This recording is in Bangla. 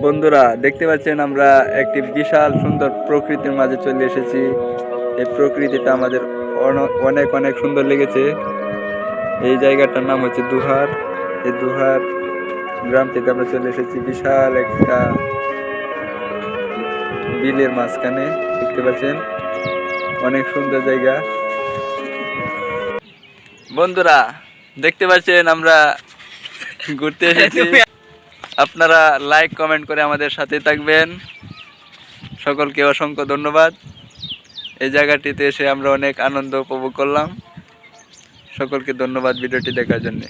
বন্ধুরা, দেখতে পাচ্ছেন আমরা একটি বিশাল সুন্দর প্রকৃতির মাঝে চলে এসেছি। এই প্রকৃতিটা আমাদের অন- অনেক অনেক সুন্দর লেগেছে। এই জায়গাটার নাম হচ্ছে দুহার। এই দুহার গ্রাম থেকে আমরা চলে এসেছি বিশাল একটা বিলের মাঝখানে। দেখতে পাচ্ছেন, অনেক সুন্দর জায়গা। বন্ধুরা, দেখতে পাচ্ছেন আমরা ঘুরতে এসেছি। আপনারা লাইক কমেন্ট করে আমাদের সাথে থাকবেন। সকলকে অসংখ্য ধন্যবাদ। এই জায়গাটিতে এসে আমরা অনেক আনন্দ উপভোগ করলাম। সকলকে ধন্যবাদ ভিডিওটি দেখার জন্যে।